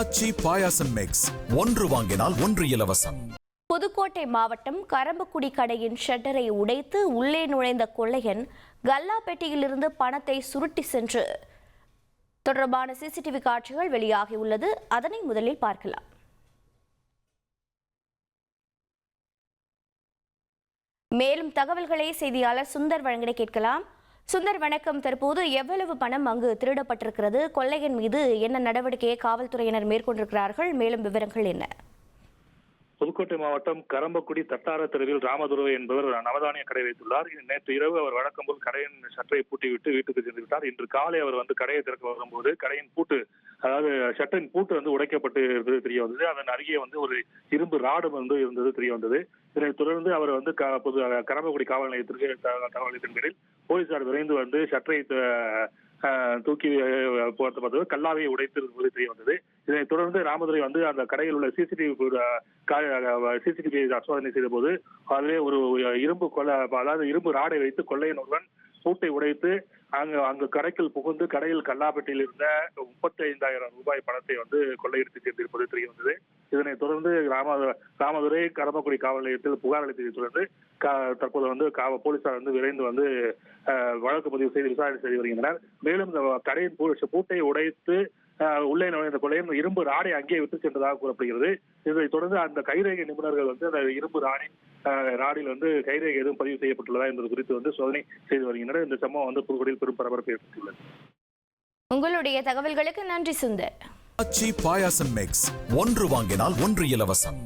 அச்சி பாயாசம் மிக்ஸ் ஒன்று வாங்கினால் ஒன்று இலவசம். புதுக்கோட்டை மாவட்டம் கரம்பக்குடி கடையின் ஷட்டரை உடைத்து உள்ளே நுழைந்த கொள்ளையன் கல்லா பெட்டியிலிருந்து பணத்தை சுருட்டி சென்று. தொடர்பான சிசிடிவி காட்சிகள் வெளியாகியுள்ளது அதனை முதலில் பார்க்கலாம். மேலும் தகவல்களை செய்தியாளர் சுந்தர் வழங்கிட கேட்கலாம். சுந்தர் வணக்கம். தற்போது எவ்வளவு பணம் அங்கு திருடப்பட்டிருக்கிறது? கொள்ளையின் மீது என்ன நடவடிக்கையை காவல்துறையினர் மேற்கொண்டிருக்கிறார்கள்? மேலும் விவரங்கள் என்ன? புதுக்கோட்டை மாவட்டம் கரம்பக்குடி தட்டார தெருவில் ராமதுரவை என்பவர் நவதானிய கடை வைத்துள்ளார். நேற்று இரவு அவர் வழக்கம் போல் கடையின் ஷட்டரை பூட்டிவிட்டு வீட்டுக்கு சென்று விட்டார். இன்று காலை அவர் வந்து கடையை திறக்க வரும்போது கடையின் பூட்டு அதாவது ஷட்டரின் பூட்டு வந்து உடைக்கப்பட்டு இருந்தது தெரிய வந்தது. அதன் அருகே வந்து ஒரு இரும்பு ராடு வந்து இருந்தது தெரிய வந்தது. இதனைத் தொடர்ந்து அவர் வந்து க- கரம்பக்குடி காவல் நிலையத்திற்கு த- தகவல் நிலையத்தின் போலீசார் விரைந்து வந்து ஷட்டரை தூக்கி போகிறது பார்த்தது கல்லாவை உடைத்திருப்பது தெரிய வந்தது. இதனைத் தொடர்ந்து ராமதுரை வந்து அந்த கடையில் உள்ள சிசிடிவி சிசிடிவி சோதனை செய்த போது அதிலே ஒரு இரும்பு கொலை அதாவது இரும்பு ராடை வைத்து கொள்ளையன் ஒருவன் பூட்டை உடைத்து அங்கு அங்கு கடைக்குள் புகுந்து கடையில் கல்லாப்பட்டியில் இருந்த முப்பத்தி ஐந்தாயிரம் ரூபாய் பணத்தை வந்து கொள்ளையடித்து சென்றிருப்பது தெரிய வந்தது இதனைத் தொடர்ந்து ராம ராமதுரை கரமக்குடி காவல் நிலையத்தில் புகார் அளித்ததைத் தொடர்ந்து தற்போது வந்து காவ போலீசார் வந்து விரைந்து வந்து வழக்கு பதிவு செய்து விசாரணை செய்து வருகின்றனர். மேலும் இந்த கடையின் பூட்டை உடைத்து உள்ளே நுழைந்த கொள்ளையன் இரும்பு ராடை அங்கேயே விட்டு சென்றதாக கூறப்படுகிறது. இதைத் தொடர்ந்து அந்த கைரேகை நிபுணர்கள் வந்து அந்த இரும்பு ராணி ராடில் வந்து கைரேகை எதுவும் பதிவு செய்யப்பட்டுள்ளதா என்பது குறித்து வந்து சோதனை செய்து வருகின்றனர். இந்த சம்பவம் வந்து புதுக்கோட்டையில் பெரும் பரபரப்பை ஏற்படுத்தியுள்ளது. உங்களுடைய தகவல்களுக்கு நன்றி சுந்தர். அச்சி பாயாசம் மிக்ஸ் ஒன்று வாங்கினால் ஒன்று இலவசம்.